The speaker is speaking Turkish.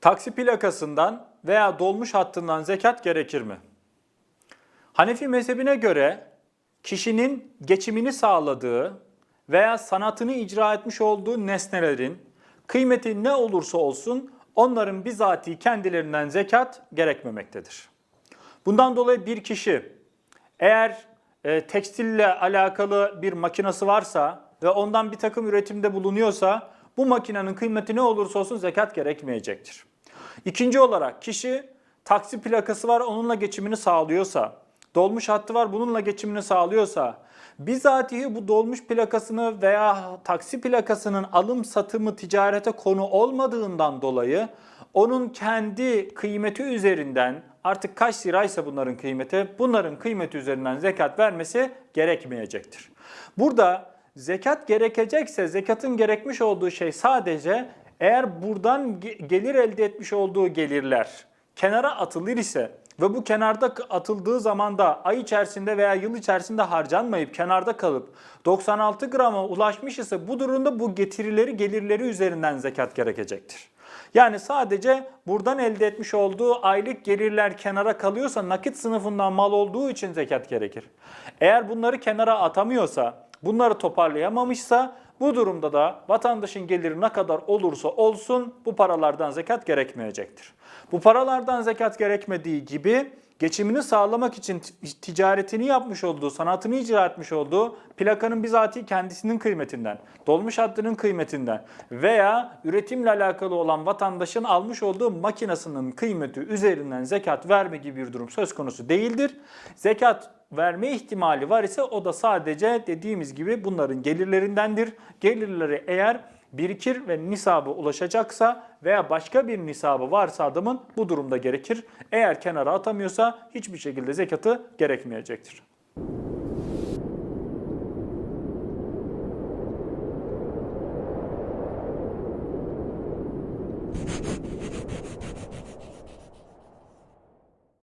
Taksi plakasından veya dolmuş hattından zekat gerekir mi? Hanefi mezhebine göre kişinin geçimini sağladığı veya sanatını icra etmiş olduğu nesnelerin kıymeti ne olursa olsun onların bizatihi kendilerinden zekat gerekmemektedir. Bundan dolayı bir kişi eğer e, tekstille alakalı bir makinası varsa ve ondan bir takım üretimde bulunuyorsa bu makinenin kıymeti ne olursa olsun zekat gerekmeyecektir. İkinci olarak kişi taksi plakası var onunla geçimini sağlıyorsa, dolmuş hattı var bununla geçimini sağlıyorsa, bizatihi bu dolmuş plakasını veya taksi plakasının alım satımı ticarete konu olmadığından dolayı onun kendi kıymeti üzerinden artık kaç liraysa bunların kıymeti, bunların kıymeti üzerinden zekat vermesi gerekmeyecektir. Burada zekat gerekecekse zekatın gerekmiş olduğu şey sadece eğer buradan ge- gelir elde etmiş olduğu gelirler kenara atılır ise ve bu kenarda atıldığı zaman da ay içerisinde veya yıl içerisinde harcanmayıp kenarda kalıp 96 grama ulaşmış ise bu durumda bu getirileri gelirleri üzerinden zekat gerekecektir. Yani sadece buradan elde etmiş olduğu aylık gelirler kenara kalıyorsa nakit sınıfından mal olduğu için zekat gerekir. Eğer bunları kenara atamıyorsa, bunları toparlayamamışsa bu durumda da vatandaşın geliri ne kadar olursa olsun bu paralardan zekat gerekmeyecektir. Bu paralardan zekat gerekmediği gibi geçimini sağlamak için ticaretini yapmış olduğu, sanatını icra etmiş olduğu plakanın bizatihi kendisinin kıymetinden, dolmuş hattının kıymetinden veya üretimle alakalı olan vatandaşın almış olduğu makinasının kıymeti üzerinden zekat verme gibi bir durum söz konusu değildir. Zekat verme ihtimali var ise o da sadece dediğimiz gibi bunların gelirlerindendir. Gelirleri eğer birikir ve nisabı ulaşacaksa veya başka bir nisabı varsa adamın bu durumda gerekir. Eğer kenara atamıyorsa hiçbir şekilde zekatı gerekmeyecektir.